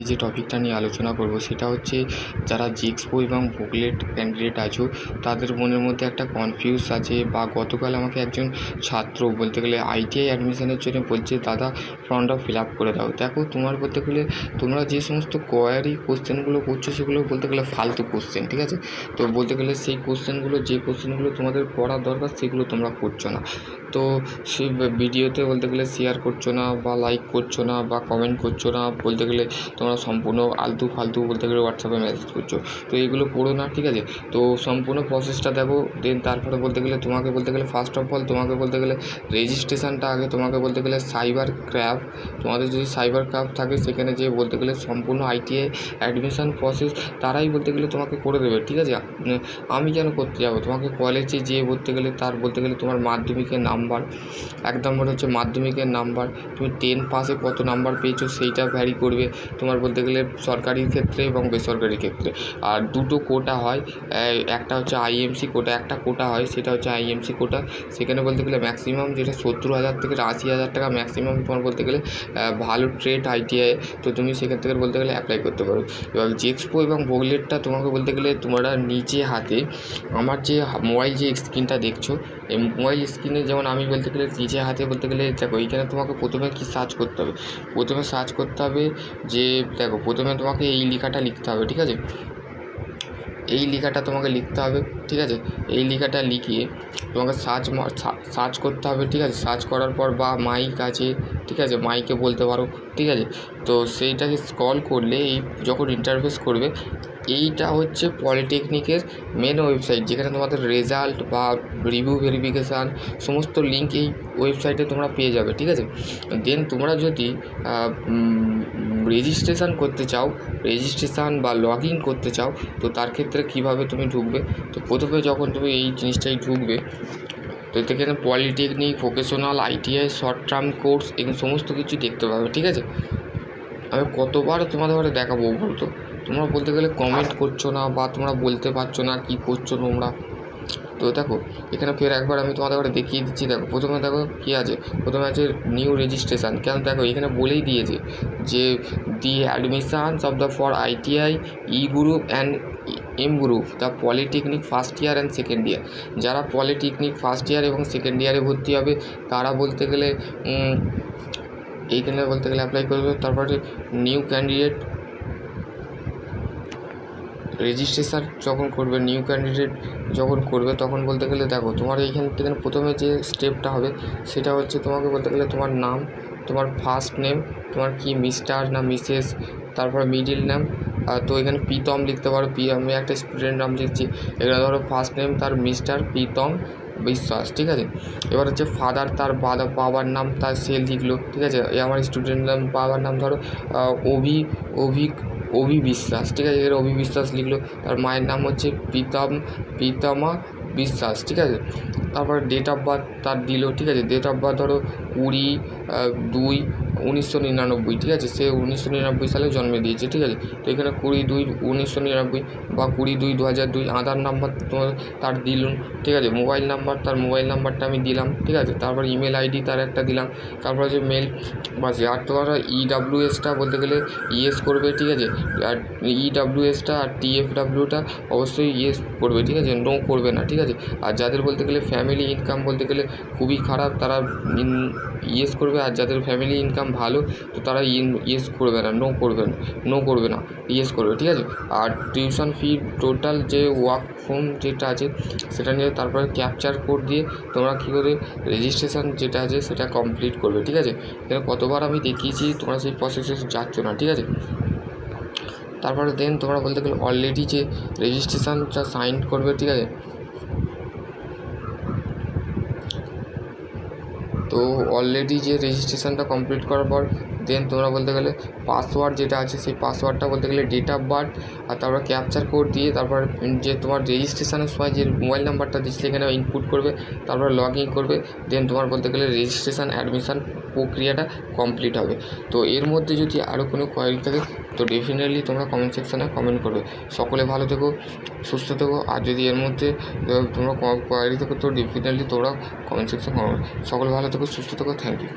যে টপিকটা নিয়ে আলোচনা করব সেটা হচ্ছে যারা জিএক্সপো এবং বুকলেট ক্যান্ডিডেট আছো, তাদের মনের মধ্যে একটা কনফিউজ আছে বা গতকাল আমাকে একজন ছাত্র বলতে গেলে আইটিআই অ্যাডমিশনের জন্য বলছে, দাদা ফর্মটা ফিল আপ করে দাও। দেখো, তোমার বলতে গেলে তোমরা যে সমস্ত কোয়ারি কোশ্চেনগুলো করছ, সেগুলো বলতে গেলে ফালতু কোশ্চেন ঠিক আছে? তো বলতে গেলে সেই কোশ্চেনগুলো যে কোশ্চেনগুলো তোমাদের পড়ার দরকার, সেগুলো তোমরা করছ না। তো সেই ভিডিওতে বলতে গেলে শেয়ার করছ না বা লাইক করছ না বা কমেন্ট করছ না বলতে গেলে তোমরা সম্পূর্ণ আলতু ফালতু বলতে গেলে হোয়াটসঅ্যাপে মেসেজ করছ তো এইগুলো করো না ঠিক আছে তো সম্পূর্ণ প্রসেসটা দেখো দেন তারপরে বলতে গেলে তোমাকে বলতে গেলে ফার্স্ট অফ অল তোমাকে বলতে গেলে রেজিস্ট্রেশনটা আগে তোমাকে বলতে গেলে সাইবার ক্র্যাব তোমাদের যদি সাইবার ক্র্যাব থাকে সেখানে যে বলতে গেলে সম্পূর্ণ আইটিআই অ্যাডমিশন প্রসেস তারাই বলতে গেলে তোমাকে করে দেবে ঠিক আছে আমি কেন করতে যাব তোমাকে কলেজে যেয়ে বলতে গেলে তার বলতে গেলে তোমার মাধ্যমিকের নাম্বার। এক নম্বর হচ্ছে মাধ্যমিকের নাম্বার। তুমি টেন পাসে কত নাম্বার পেয়েছ সেইটা ভ্যারি করবে। তোমার বলতে গেলে সরকারির ক্ষেত্রে এবং বেসরকারি ক্ষেত্রে। আর দুটো কোটা হয় একটা হচ্ছে আইএমসি কোটা, একটা কোটা হয়, সেটা হচ্ছে আইএমসি কোটা। সেখানে বলতে গেলে ম্যাক্সিমাম যেটা সত্তর হাজার থেকে আশি হাজার টাকা ম্যাক্সিমাম তোমার বলতে গেলে ভালো ট্রেড আইটিআই তো তুমি সেখান থেকে বলতে গেলে অ্যাপ্লাই করতে পারো। এবার জেক্সপো এবং বগলেটটা তোমাকে বলতে গেলে তোমরা নিজে হাতে, আমার যে মোবাইল যে স্ক্রিনটা দেখছ এই মোবাইল স্ক্রিনে যেমন আমি বলতে গেলে নিজে হাতে বলতে গেলে দেখো এইখানে তোমাকে প্রথমে কী সার্চ করতে হবে? প্রথমে সার্চ করতে হবে যে, দেখো প্রথমে তোমাকে এই লেখাটা লিখতে হবে, ঠিক আছে? এই লেখাটা তোমাকে লিখতে হবে, ঠিক আছে? এই লেখাটা লিখিয়ে তোমাকে সার্চ সার্চ করতে হবে, ঠিক আছে? সার্চ করার পর বা মাইক আছে, ঠিক আছে? মাইকে বলতে পারো, ঠিক আছে? তো সেইটাকে স্ক্রল করলে এই যখন ইন্টারফেস করবে, এইটা হচ্ছে পলিটেকনিকের মেন ওয়েবসাইট যেখানে তোমাদের রেজাল্ট বা রিভিউ ভেরিফিকেশান সমস্ত লিঙ্ক এই ওয়েবসাইটে তোমরা পেয়ে যাবে, ঠিক আছে? দেন তোমরা যদি রেজিস্ট্রেশন করতে চাও রেজিস্ট্রেশন বা লগ ইন করতে চাও, তো তার ক্ষেত্রে কীভাবে তুমি ঢুকবে? তো প্রথমে যখন তুমি এই জিনিসটায় ঢুকবে, তো এখানে polytechnic vocational ITI short term course এখানে সমস্ত কিছু দেখতে পাবে, ঠিক আছে? আমি কতবার তোমাদের ঘরে দেখাবো বলতো? তোমরা বলতে গেলে কমেন্ট করছ না বা তোমরা বলতে পারছ না কী করছ তোমরা? তো দেখো, এখানে ফের একবার আমি তোমাদের ঘরে দেখিয়ে দিচ্ছি। দেখো, প্রথমে দেখো কী আছে? প্রথমে আছে নিউ রেজিস্ট্রেশন কেন দেখো, এখানে বলেই দিয়েছে যে the admissions of the for ITI E group and M group the polytechnic first year and second year যারা পলিটেকনিক ফার্স্ট ইয়ার এবং সেকেন্ড ইয়ারে ভর্তি হবে, তারা বলতে গেলে এইখানে বলতে গেলে অ্যাপ্লাই করবে তারপরে নিউ ক্যান্ডিডেট রেজিস্ট্রেশন যখন করবে নিউ ক্যান্ডিডেট যখন করবে, তখন বলতে গেলে দেখো, তোমার এইখান থেকে প্রথমে যে স্টেপটা হবে, সেটা হচ্ছে তোমাকে বলতে গেলে তোমার নাম, তোমার ফার্স্ট নেম তোমার কি মিস্টার না মিসেস তারপরে মিডিল নেম তো এখানে প্রীতম লিখতে পারো আমি একটা স্টুডেন্ট নাম লিখছি। এখানে ধরো ফার্স্ট নেম তার মিস্টার প্রীতম বিশ্বাস, ঠিক আছে? এবার হচ্ছে ফাদার তার বাবার নাম তার সেল লিখলো, ঠিক আছে? আমার স্টুডেন্ট নাম, বাবার নাম ধরো অভি অভিক অভি বিশ্বাস ঠিক আছে? এর অভি বিশ্বাস লিখলো, তার মায়ের নাম হচ্ছে প্রীতম, প্রীতমা বিশ্বাস, ঠিক আছে? তারপর ডেট অফ বার্থ তার দিল, ঠিক আছে? ডেট অফ বার্থ ধরো কুড়ি দুই উনিশশো নিরানব্বই, ঠিক আছে? সে উনিশশো নিরানব্বই সালে জন্মে দিয়েছে, ঠিক আছে? তো এখানে কুড়ি দুই উনিশশো নিরানব্বই বা কুড়ি দুই দু হাজার দুই, আধার নাম্বার তোমার তার দিলুন, ঠিক আছে? মোবাইল নাম্বার, তার মোবাইল নাম্বারটা আমি দিলাম, ঠিক আছে? তারপর ইমেল আইডি তার একটা দিলাম, তারপর হচ্ছে মেল, বাস, আর তোমার ইডাব্লিউএসটা বলতে গেলে ইএস করবে, ঠিক আছে? আর ইডাব্লিউএসটা আর টিএফডাব্লিউটা অবশ্যই ইয়েস করবে, ঠিক আছে? নো করবে না, ঠিক আছে? আর যাদের বলতে গেলে ফ্যামিলি ইনকাম বলতে গেলে খুবই খারাপ, তারা ইয়েস করবে, আর যাদের ফ্যামিলি ইনকাম ভালো, তো তারা ইয়েস করবে না নো করবে না নো করবে না ইয়েস করবে, ঠিক আছে? আর টিউশন ফি টোটাল যে ওয়ার্ক ফ্রম যেটা আছে, সেটা নিয়ে তারপরে ক্যাপচার কোড দিয়ে তোমরা কী করে রেজিস্ট্রেশন যেটা আছে, সেটা কমপ্লিট করবে, ঠিক আছে? এখানে কতবার আমি দেখিয়েছি, তোমরা সেই প্রসেসে যাচ্ছ না, ঠিক আছে? তারপরে দেন তোমরা বলতে গেলে অলরেডি যে রেজিস্ট্রেশনটা সাইন করবে, ঠিক আছে? তো অলরেডি যে রেজিস্ট্রেশনটা কমপ্লিট করার পর দেন তোমরা বলতে গেলে পাসওয়ার্ড যেটা আছে, সেই পাসওয়ার্ডটা বলতে গেলে ডেট অফ বার্থ আর তারপর ক্যাপচার কোড দিয়ে তারপর যে তোমার রেজিস্ট্রেশনের সময় যে মোবাইল নাম্বারটা দিচ্ছিলে এখানে ইনপুট করবে, তারপর লগ ইন করবে দেন তোমার বলতে গেলে রেজিস্ট্রেশন অ্যাডমিশান প্রক্রিয়াটা কমপ্লিট হবে। তো এর মধ্যে যদি আরও কোনো কোয়ারি থাকে তো ডেফিনেটলি তোমরা কমেন্ট সেকশানে কমেন্ট করবে। সকলে ভালো থেকো, সুস্থ থেকো, আর যদি এর মধ্যে তোমরা কোয়ারি থেকো তো ডেফিনেটলি তোমরা কমেন্ট সেকশানে কমেন্ট সকলে ভালো থেকো, সুস্থ থেকো থ্যাংক ইউ